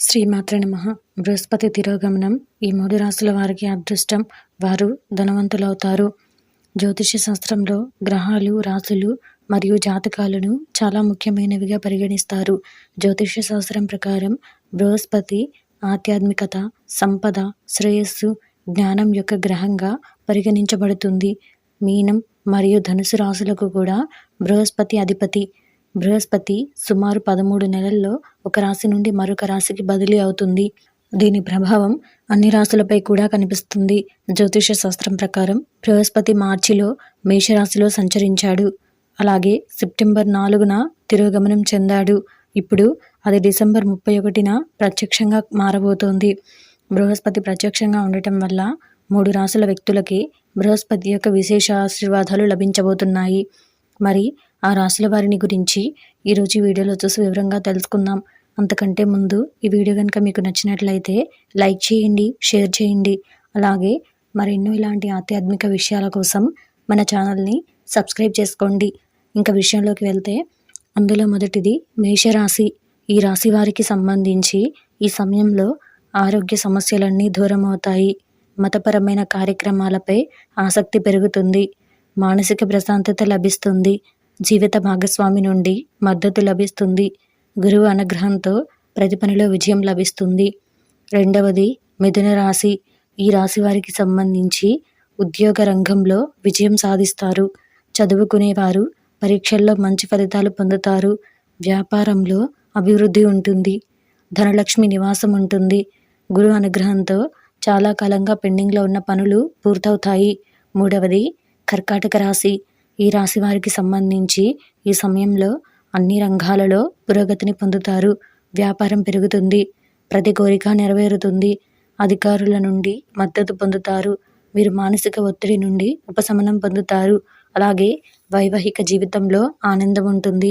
శ్రీమాత్ర నమ. బృహస్పతి తిరోగమనం. ఈ మూడు రాసుల వారికి అదృష్టం. వారు ధనవంతులవుతారు. జ్యోతిష శాస్త్రంలో గ్రహాలు రాశులు మరియు జాతకాలను చాలా ముఖ్యమైనవిగా పరిగణిస్తారు. జ్యోతిష శాస్త్రం ప్రకారం బృహస్పతి ఆధ్యాత్మికత సంపద శ్రేయస్సు జ్ఞానం యొక్క గ్రహంగా పరిగణించబడుతుంది. మీనం మరియు ధనుసు రాసులకు కూడా బృహస్పతి అధిపతి. బృహస్పతి సుమారు పదమూడు నెలల్లో ఒక రాశి నుండి మరొక రాశికి బదిలీ అవుతుంది. దీని ప్రభావం అన్ని రాశులపై కూడా కనిపిస్తుంది. జ్యోతిష శాస్త్రం ప్రకారం బృహస్పతి మార్చిలో మేషరాశిలో సంచరించాడు. అలాగే సెప్టెంబర్ నాలుగున తిరోగమనం చెందాడు. ఇప్పుడు అది డిసెంబర్ ముప్పై ఒకటిన ప్రత్యక్షంగా మారబోతోంది. బృహస్పతి ప్రత్యక్షంగా ఉండటం వల్ల మూడు రాశుల వ్యక్తులకి బృహస్పతి యొక్క విశేష ఆశీర్వాదాలు లభించబోతున్నాయి. మరి ఆ రాశుల వారిని గురించి ఈరోజు వీడియోలో చూసి వివరంగా తెలుసుకుందాం. అంతకంటే ముందు ఈ వీడియో కనుక మీకు నచ్చినట్లయితే లైక్ చేయండి షేర్ చేయండి. అలాగే మరెన్నో ఇలాంటి ఆధ్యాత్మిక విషయాల కోసం మన ఛానల్ని సబ్స్క్రైబ్ చేసుకోండి. ఇంకా విషయంలోకి వెళ్తే అందులో మొదటిది మేషరాశి. ఈ రాశి వారికి సంబంధించి ఈ సమయంలో ఆరోగ్య సమస్యలన్నీ దూరం అవుతాయి మతపరమైన కార్యక్రమాలపై ఆసక్తి పెరుగుతుంది. మానసిక ప్రశాంతత లభిస్తుంది. జీవిత భాగస్వామి నుండి మద్దతు లభిస్తుంది. గురువు అనుగ్రహంతో ప్రతి పనిలో విజయం లభిస్తుంది. రెండవది మిథున రాశి. ఈ రాశి వారికి సంబంధించి ఉద్యోగ రంగంలో విజయం సాధిస్తారు. చదువుకునేవారు పరీక్షల్లో మంచి ఫలితాలు పొందుతారు. వ్యాపారంలో అభివృద్ధి ఉంటుంది. ధనలక్ష్మి నివాసం ఉంటుంది. గురు అనుగ్రహంతో చాలా కాలంగా పెండింగ్లో ఉన్న పనులు పూర్తవుతాయి. మూడవది కర్కాటక రాశి. ఈ రాశి వారికి సంబంధించి ఈ సమయంలో అన్ని రంగాలలో పురోగతిని పొందుతారు. వ్యాపారం పెరుగుతుంది. ప్రతి కోరిక నెరవేరుతుంది. అధికారుల నుండి మద్దతు పొందుతారు. మీరు మానసిక ఒత్తిడి నుండి ఉపశమనం పొందుతారు. అలాగే వైవాహిక జీవితంలో ఆనందం ఉంటుంది.